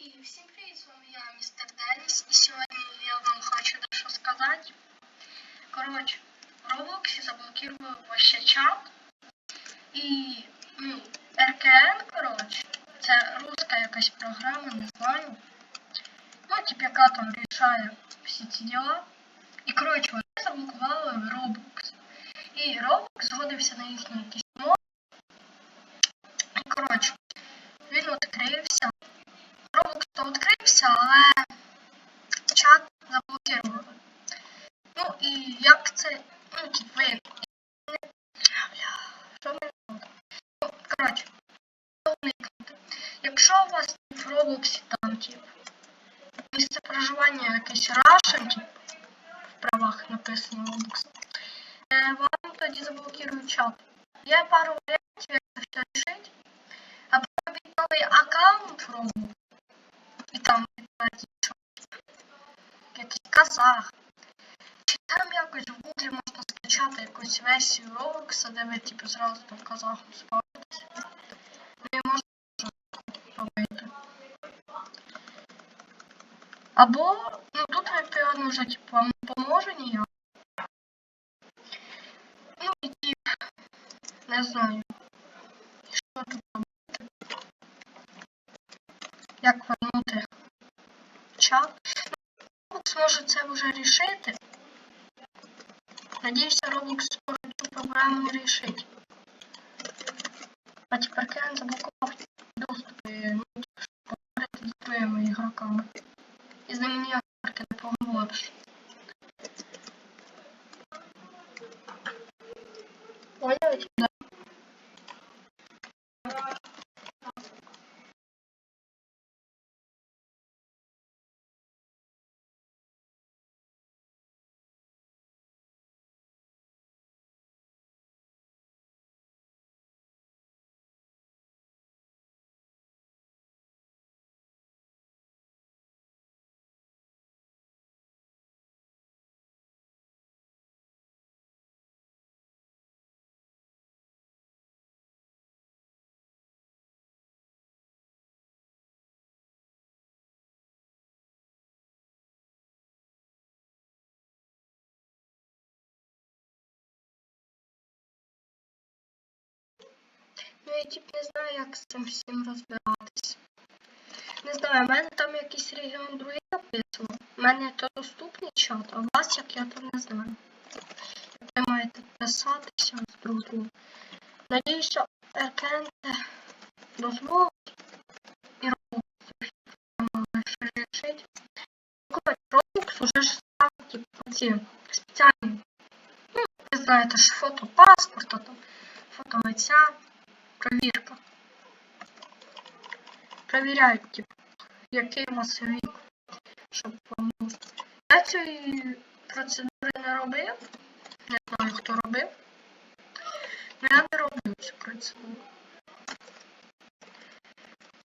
І всім привіт, з вами я, містер Деніс, і сьогодні я вам хочу дещо сказати. Коротше, в Roblox заблокував ваш чат. І ну, РКН, коротше, це руська якась програма, не знаю. Ну, типу, яка там рішає всі ці діла. І коротше, вони заблокували Roblox. І Roblox згодився на їхній якийсь мод. І коротше, то відкрився, але чат заблокували. Ну і як це, ну ви. Що мені? Ну, коротше. Якщо у вас в Roblox там, типу, місце проживання якесь Russian, в правах написано Roblox, е, вам тоді заблокують чат. Є пару варіантів, як це все рішити. Або робіть новий аккаунт Roblox, відповідь, казах. Чи там якось в Google можна скачати якусь версію Roblox, де ви типу зразу там казахом спавитесь. Ну і можна робити. Або, ну тут відповідно вже типу вам не поможе ніяк. Ну і типу, не знаю. Що тут робити? Як вернути чат? Roblox може це вже рішити. Надіюся, Roblox скоро цю проблему не рішить. А тепер Кен заблокував доступи, поговорити з другими ігроками. І з ними ніяк не поговориш. Поняли? Я типу не знаю, як з цим всім розбиратись. Не знаю, в мене там якийсь регіон другий написано. У мене то доступний чат, а у вас як я там не знаю. Ви маєте писатися з друг другом. Надіюся, РКН дозволить і робить вирішить. Коротше, уже ж став типу ці спеціальні. Ну, ви знаєте ж фото паспорта, там, фото лиця, провірка. Провіряють, типу, який у вас вік, щоб вам. Я цієї процедури не робив. Не знаю, хто робив. Ну я не роблю цю процедуру.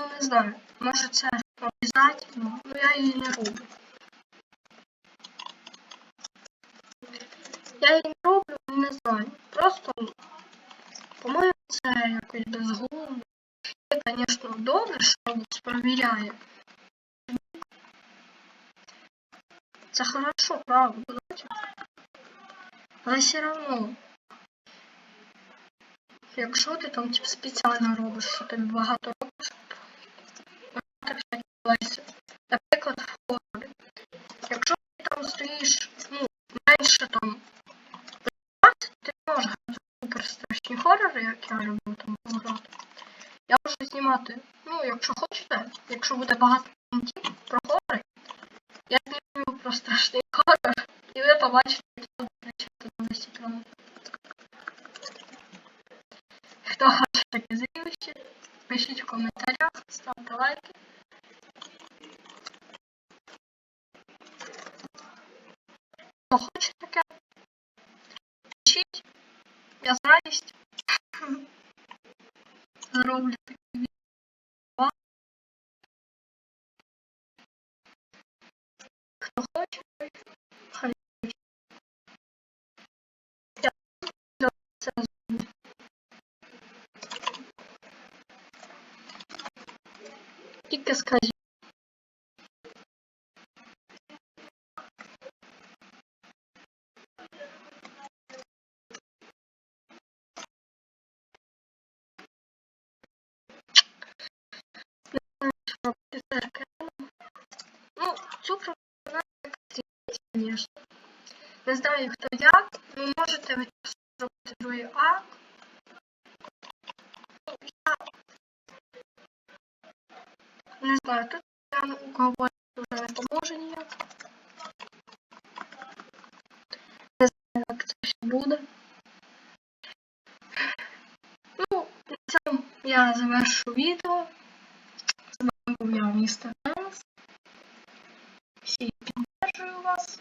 Ну не знаю, може це обов'язково, але я її не роблю. Я її не роблю, не знаю. Просто, безглуздо. Це, звісно, добре, що Roblox перевіряє. Це хорошо, правда? Але все одно, якщо ти там типу, спеціально робиш, що тобі багато робиш, лайси. Наприклад, в хорорі. Якщо ти там стоїш, ну, менше там 15, ти можеш грати супер страшні хорори, як я люблю там грати. Я можу знімати, ну, якщо хочете, якщо буде багато коментів про хорори, я зніму про страшний хорор, і ви побачите, як я на весь екран. Хто хоче таке зрівище, пишіть в коментарях, ставте лайки. Хто хоче таке, пишіть, я з радістю зроблю таке. тільки скажіть. Ну, цю конечно. Не знаю, хто я, ви можете зробити другий акт. не знаю, тут прямо у кого вже не поможе ніяк. Не знаю, як це все буде. Ну, на цьому я завершу відео. З вами був я, містер Денис. Всі підтримую вас.